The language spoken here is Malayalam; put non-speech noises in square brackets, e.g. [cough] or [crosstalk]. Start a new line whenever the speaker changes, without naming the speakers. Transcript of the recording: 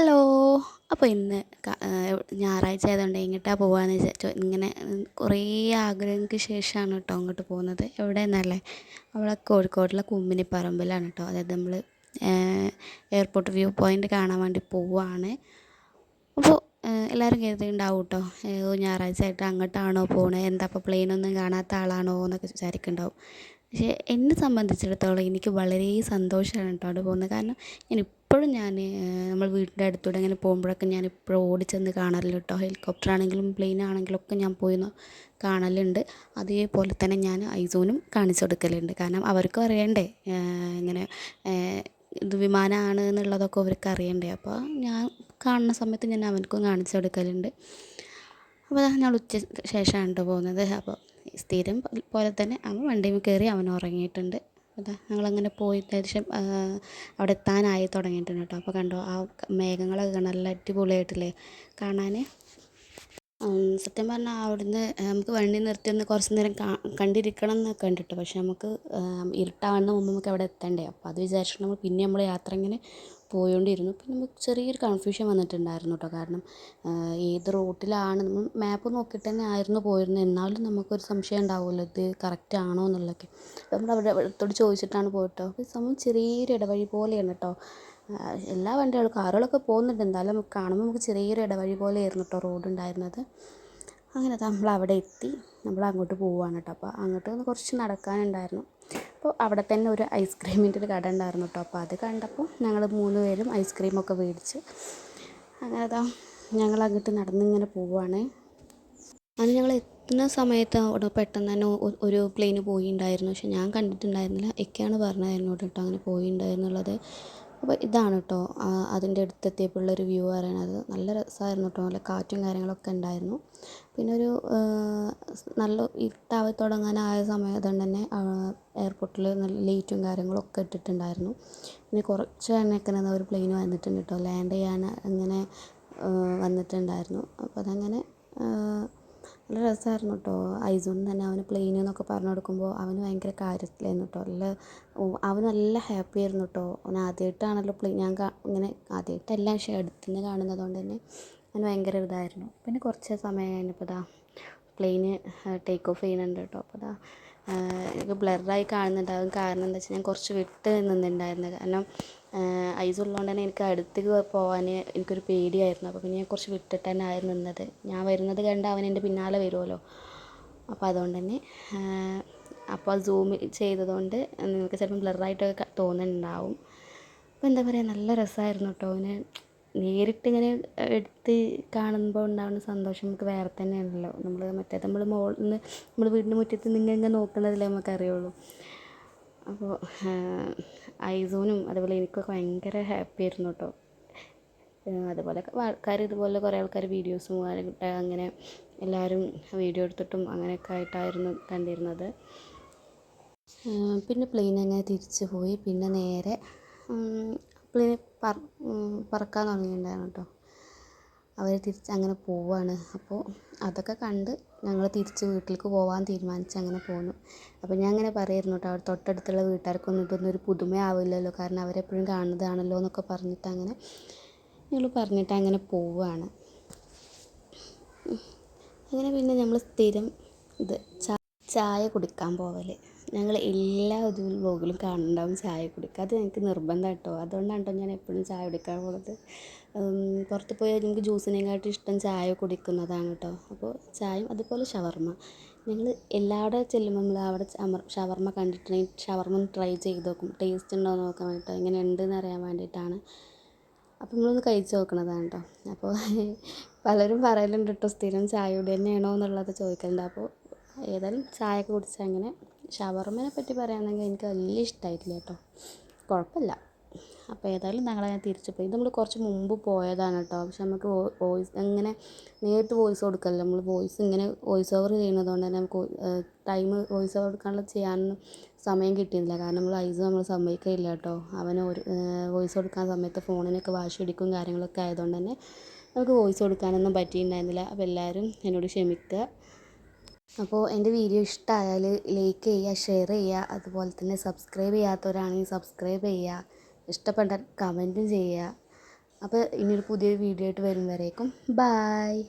ഹലോ. അപ്പോൾ ഇന്ന് ഞായറാഴ്ച ആയതുകൊണ്ട് എങ്ങോട്ടാണ് പോകാമെന്ന് വിചാരിച്ചു. ഇങ്ങനെ കുറേ ആഗ്രഹങ്ങൾക്ക് ശേഷമാണ് കേട്ടോ അങ്ങോട്ട് പോകുന്നത്. എവിടെയെന്നല്ലേ അവിടെ കോഴിക്കോടുള്ള കുമ്മിനിപ്പറമ്പിലാണ് കേട്ടോ അതായത് നമ്മൾ എയർപോർട്ട് വ്യൂ പോയിന്റ് കാണാൻ വേണ്ടി പോവാണ്. അപ്പോൾ എല്ലാവരും കരുതിയിട്ടുണ്ടാവും കേട്ടോ ഓ ഞായറാഴ്ച ആയിട്ട് അങ്ങോട്ടാണോ പോകണേ എന്താ അപ്പോൾ പ്ലെയിനൊന്നും കാണാത്ത ആളാണോ എന്നൊക്കെ വിചാരിക്കുന്നുണ്ടാവും. പക്ഷേ എന്നെ സംബന്ധിച്ചിടത്തോളം എനിക്ക് വളരെ സന്തോഷമാണ് കേട്ടോ അവിടെ പോകുന്നത്. കാരണം ഞാൻ ഇപ്പോഴും ഞാൻ നമ്മൾ വീടിന്റെ അടുത്തൂടെ ഇങ്ങനെ പോകുമ്പോഴൊക്കെ ഞാൻ ഇപ്പോഴും ഓടിച്ചെന്ന് കാണാറില്ല കേട്ടോ ഹെലികോപ്റ്റർ ആണെങ്കിലും പ്ലെയിൻ ആണെങ്കിലും ഒക്കെ ഞാൻ പോയി കാണലുണ്ട്. അതേപോലെ തന്നെ ഞാൻ ഐസോനും കാണിച്ചു കൊടുക്കലുണ്ട്. കാരണം അവർക്കും അറിയണ്ടേ ഇങ്ങനെ ഇത് വിമാനമാണ് എന്നുള്ളതൊക്കെ അവർക്ക് അറിയണ്ടേ. അപ്പോൾ ഞാൻ കാണുന്ന സമയത്ത് ഞാൻ അവനക്കും കാണിച്ചു കൊടുക്കലുണ്ട്. അപ്പോൾ ഞങ്ങൾ ഉച്ച ശേഷമാണ് പോകുന്നത്. അപ്പോൾ സ്ഥിരം പോലെ തന്നെ അവൻ വണ്ടിയിൽ കയറി അവൻ ഉറങ്ങിയിട്ടുണ്ട്. അതാ ഞങ്ങളങ്ങനെ പോയി ഏകദേശം അവിടെ എത്താനായി തുടങ്ങിയിട്ടുണ്ട് കേട്ടോ. അപ്പോൾ കണ്ടോ ആ മേഘങ്ങളൊക്കെ നല്ല അടിപൊളിയായിട്ടില്ലേ കാണാൻ സത്യം പറഞ്ഞാൽ അവിടുന്ന് നമുക്ക് വണ്ടി നിർത്തി ഒന്ന് കുറച്ച് നേരം കണ്ടിരിക്കണം എന്നൊക്കെ ഉണ്ട് പക്ഷെ നമുക്ക് ഇരുട്ടാവുന്ന മുമ്പ് നമുക്ക് അവിടെ എത്തണ്ടേ? അപ്പോൾ അത് വിചാരിച്ചിട്ട് നമ്മൾ പിന്നെ നമ്മൾ യാത്ര ഇങ്ങനെ പോയോണ്ടിരുന്നു. പിന്നെ നമുക്ക് ചെറിയൊരു കൺഫ്യൂഷൻ വന്നിട്ടുണ്ടായിരുന്നു കേട്ടോ കാരണം ഏത് റൂട്ടിലാണ് നമ്മൾ മാപ്പ് നോക്കിയിട്ട് തന്നെ ആയിരുന്നു പോയിരുന്നത് എന്നാലും നമുക്കൊരു സംശയം ഉണ്ടാവുമല്ലോ ഇത് കറക്റ്റ് ആണോ എന്നുള്ളതൊക്കെ അപ്പോൾ നമ്മൾ അവിടെ അടുത്തോട് ചോദിച്ചിട്ടാണ് പോയിട്ടോ. അപ്പോൾ സംഭവം ചെറിയൊരു ഇടവഴി പോലെയാണ് കേട്ടോ എല്ലാ വണ്ടികളും കാറുകളൊക്കെ പോകുന്നുണ്ട്. എന്തായാലും നമുക്ക് കാണുമ്പോൾ നമുക്ക് ചെറിയൊരു ഇടവഴി പോലെയായിരുന്നു കേട്ടോ റോഡ് ഉണ്ടായിരുന്നത്. അങ്ങനെ നമ്മൾ അവിടെ എത്തി. നമ്മൾ അങ്ങോട്ട് പോവുകയാണ് കേട്ടോ അപ്പോൾ അങ്ങോട്ട് കുറച്ച് നടക്കാനുണ്ടായിരുന്നു. അപ്പോൾ അവിടെ തന്നെ ഒരു ഐസ്ക്രീമിന്റെ ഒരു കട ഉണ്ടായിരുന്നു കേട്ടോ. അപ്പോൾ അത് കണ്ടപ്പോൾ ഞങ്ങൾ മൂന്ന് പേരും ഐസ്ക്രീമൊക്കെ മേടിച്ച് അങ്ങനെ അതാ ഞങ്ങൾ അങ്ങോട്ട് നടന്നിങ്ങനെ പോവുകയാണ് അങ്ങനെ ഞങ്ങൾ എത്തുന്ന സമയത്ത് അവിടെ പെട്ടെന്ന് തന്നെ ഒരു പ്ലെയിന് പോയിണ്ടായിരുന്നു. പക്ഷെ ഞാൻ കണ്ടിട്ടുണ്ടായിരുന്നില്ല. എക്കെയാണ് പറഞ്ഞത് എന്നോട് കേട്ടോ. അങ്ങനെ പോയിണ്ടായിരുന്നുള്ളത്. അപ്പോൾ ഇതാണ് കേട്ടോ. അതിന്റെ അടുത്തെത്തിയപ്പോഴുള്ള ഒരു വ്യൂ പറയണത് നല്ല രസമായിരുന്നു കേട്ടോ. നല്ല കാറ്റും കാര്യങ്ങളൊക്കെ ഉണ്ടായിരുന്നു. പിന്നെ ഒരു നല്ല ഇരുട്ടായി തുടങ്ങാനായ സമയത്തുകൊണ്ട് തന്നെ എയർപോർട്ടിൽ നല്ല ലൈറ്റും കാര്യങ്ങളൊക്കെ ഇട്ടിട്ടുണ്ടായിരുന്നു. പിന്നെ കുറച്ച് എണ്ണയൊക്കെ ഒരു പ്ലെയിൻ വന്നിട്ടുണ്ട് കേട്ടോ. ലാൻഡ് ചെയ്യാൻ അങ്ങനെ വന്നിട്ടുണ്ടായിരുന്നു. അപ്പോൾ അതങ്ങനെ നല്ല രസമായിരുന്നു കേട്ടോ ഐസോൺ തന്നെ അവന് പ്ലെയിൻ എന്നൊക്കെ പറഞ്ഞു കൊടുക്കുമ്പോൾ അവന് ഭയങ്കര കാര്യത്തിലായിരുന്നു കേട്ടോ നല്ല അവൻ നല്ല ഹാപ്പി ആയിരുന്നു കേട്ടോ അവൻ ആദ്യമായിട്ടാണല്ലോ പ്ലെയിൻ ഞാൻ ഇങ്ങനെ ആദ്യമായിട്ടല്ല പക്ഷേ അടുത്തുനിന്ന് കാണുന്നത് കൊണ്ട് തന്നെ അവന് ഭയങ്കര ഇതായിരുന്നു. പിന്നെ കുറച്ച് സമയം കഴിഞ്ഞപ്പോൾ ഇതാ പ്ലെയിന് ടേക്ക് ഓഫ് ചെയ്യുന്നുണ്ട് കേട്ടോ അപ്പോൾ ഇതാ എനിക്ക് ബ്ലറായി കാണുന്നുണ്ടാകും കാരണം എന്താ വെച്ചാൽ ഞാൻ കുറച്ച് വിട്ട് നിന്നിട്ടുണ്ടായിരുന്നു കാരണം ഐസ് ഉള്ളതുകൊണ്ട് തന്നെ എനിക്ക് അടുത്തേക്ക് പോകാൻ എനിക്കൊരു പേടിയായിരുന്നു. അപ്പോൾ പിന്നെ ഞാൻ കുറച്ച് വിട്ടിട്ട് തന്നെ ആയിരുന്നു നിന്നത്. ഞാൻ വരുന്നത് കണ്ട് അവൻ എന്റെ പിന്നാലെ വരുമല്ലോ അപ്പോൾ അതുകൊണ്ട് തന്നെ അപ്പോൾ സൂം ചെയ്തതുകൊണ്ട് നിങ്ങൾക്ക് ചിലപ്പം ബ്ലറായിട്ടൊക്കെ തോന്നുന്നുണ്ടാവും. അപ്പോൾ എന്താ പറയുക നല്ല രസമായിരുന്നു കേട്ടോ അവന് നേരിട്ട് ഇങ്ങനെ എടുത്ത് കാണുമ്പോൾ ഉണ്ടാകുന്ന സന്തോഷം നമുക്ക് വേറെ തന്നെയാണല്ലോ. നമ്മൾ മറ്റേത് നമ്മൾ മോളിൽ നിന്ന് നമ്മൾ വീടിന്റെ മുറ്റത്ത് നിന്ന് ഇങ്ങനെ നോക്കുന്നതല്ലേ നമുക്കറിയുള്ളൂ. അപ്പോൾ ഐസോനും അതുപോലെ എനിക്കൊക്കെ ഭയങ്കര ഹാപ്പി ആയിരുന്നു കേട്ടോ. അതുപോലെ ആൾക്കാർ ഇതുപോലെ കുറേ ആൾക്കാർ വീഡിയോസും അങ്ങനെ എല്ലാവരും വീഡിയോ എടുത്തിട്ടും അങ്ങനെയൊക്കെ ആയിട്ടായിരുന്നു കണ്ടിരുന്നത്. പിന്നെ പ്ലെയിൻ അങ്ങനെ തിരിച്ചു പോയി. പിന്നെ നേരെ പ്ലെയിൻ പറക്കാൻ തുടങ്ങിയിട്ടുണ്ടായിരുന്നു കേട്ടോ. അവർ തിരിച്ച് അങ്ങനെ പോവാണ്. അപ്പോൾ അതൊക്കെ കണ്ട് ഞങ്ങൾ തിരിച്ച് വീട്ടിലേക്ക് പോകാൻ തീരുമാനിച്ച് അങ്ങനെ പോന്നു. അപ്പോൾ ഞാൻ അങ്ങനെ പറയുമായിരുന്നു കേട്ടോ തൊട്ടടുത്തുള്ള വീട്ടുകാർക്കൊന്നും ഇതൊന്നും ഒരു പുതുമയാവില്ലല്ലോ കാരണം അവരെപ്പോഴും കാണുന്നതാണല്ലോ എന്നൊക്കെ പറഞ്ഞിട്ട് അങ്ങനെ ഞങ്ങൾ പറഞ്ഞിട്ട് അങ്ങനെ പോവുകയാണ് അങ്ങനെ പിന്നെ നമ്മൾ സ്ഥിരം ഇത് ചായ കുടിക്കാൻ പോവൽ ഞങ്ങൾ എല്ലാ ഒരു വ്ലോഗിലും കാണുന്നുണ്ടാവും ചായ കുടിക്കുക അത് ഞങ്ങൾക്ക് നിർബന്ധം കേട്ടോ. അതുകൊണ്ടാണ് കേട്ടോ ഞാൻ എപ്പോഴും ചായ കുടിക്കാൻ പോകുന്നത് പുറത്ത് പോയാൽ എനിക്ക് ജ്യൂസിനെക്കാട്ടും ഇഷ്ടം ചായ കുടിക്കുന്നതാണ് കേട്ടോ. അപ്പോൾ ചായയും അതുപോലെ ഷവർമ്മ ഞങ്ങൾ എല്ലാവിടെ ചെല്ലുമ്പോൾ നമ്മൾ അവിടെ ഷവർമ ഷവർമ്മ കണ്ടിട്ടുണ്ടെങ്കിൽ ഷവർമ്മ ഒന്ന് ട്രൈ ചെയ്ത് നോക്കും. ടേസ്റ്റ് ഉണ്ടോ എന്ന് നോക്കാൻ വേണ്ടിയിട്ട് എങ്ങനെ ഉണ്ടെന്ന് അറിയാൻ വേണ്ടിയിട്ടാണ് അപ്പോൾ നമ്മളൊന്ന് കഴിച്ച് നോക്കണതാണ് കേട്ടോ. അപ്പോൾ [laughs] പലരും പറയലുണ്ട് കേട്ടോ സ്ഥിരം ചായ കുടി തന്നെയാണോ എന്നുള്ളത് ചോദിക്കലുണ്ട്. അപ്പോൾ ഏതായാലും ചായയൊക്കെ കുടിച്ച് അങ്ങനെ ഷവർമ്മനെ പറ്റി പറയുകയാണെങ്കിൽ എനിക്ക് വലിയ ഇഷ്ടമായിട്ടില്ല കേട്ടോ. കുഴപ്പമില്ല. അപ്പോൾ ഏതായാലും ഞങ്ങളങ്ങനെ തിരിച്ചു പോയി. ഇത് നമ്മൾ കുറച്ച് മുമ്പ് പോയതാണ് കേട്ടോ. പക്ഷെ നമുക്ക് വോയിസ് അങ്ങനെ നേരിട്ട് വോയിസ് കൊടുക്കല്ലോ? നമ്മൾ വോയിസ് ഇങ്ങനെ വോയിസ് ഓവർ ചെയ്യുന്നത് കൊണ്ട് തന്നെ നമുക്ക് ടൈം വോയിസ് ഓവർ കൊടുക്കാനുള്ള ചെയ്യാനൊന്നും സമയം കിട്ടിയില്ല കാരണം നമ്മൾ ഐസ് നമ്മൾ സമ്മതിക്കില്ല കേട്ടോ. അവന് ഒരു വോയിസ് കൊടുക്കാൻ സമയത്ത് ഫോണിനൊക്കെ വാശി പിടിക്കും കാര്യങ്ങളൊക്കെ ആയതുകൊണ്ട് തന്നെ നമുക്ക് വോയിസ് കൊടുക്കാനൊന്നും പറ്റിയിട്ടുണ്ടായിരുന്നില്ല. അപ്പോൾ എല്ലാവരും എന്നോട് ക്ഷമിക്കുക. അപ്പോൾ എന്റെ വീഡിയോ ഇഷ്ടമായാൽ ലൈക്ക് ചെയ്യുക ഷെയർ ചെയ്യുക അതുപോലെ തന്നെ സബ്സ്ക്രൈബ് ചെയ്യാത്തവരാണെങ്കിൽ സബ്സ്ക്രൈബ് ചെയ്യുക ഇഷ്ടപ്പെട്ട കമന്റും ചെയ്യുക. അപ്പോൾ ഇനിയൊരു പുതിയൊരു വീഡിയോ ആയിട്ട് വരും വരേക്കും ബായ്.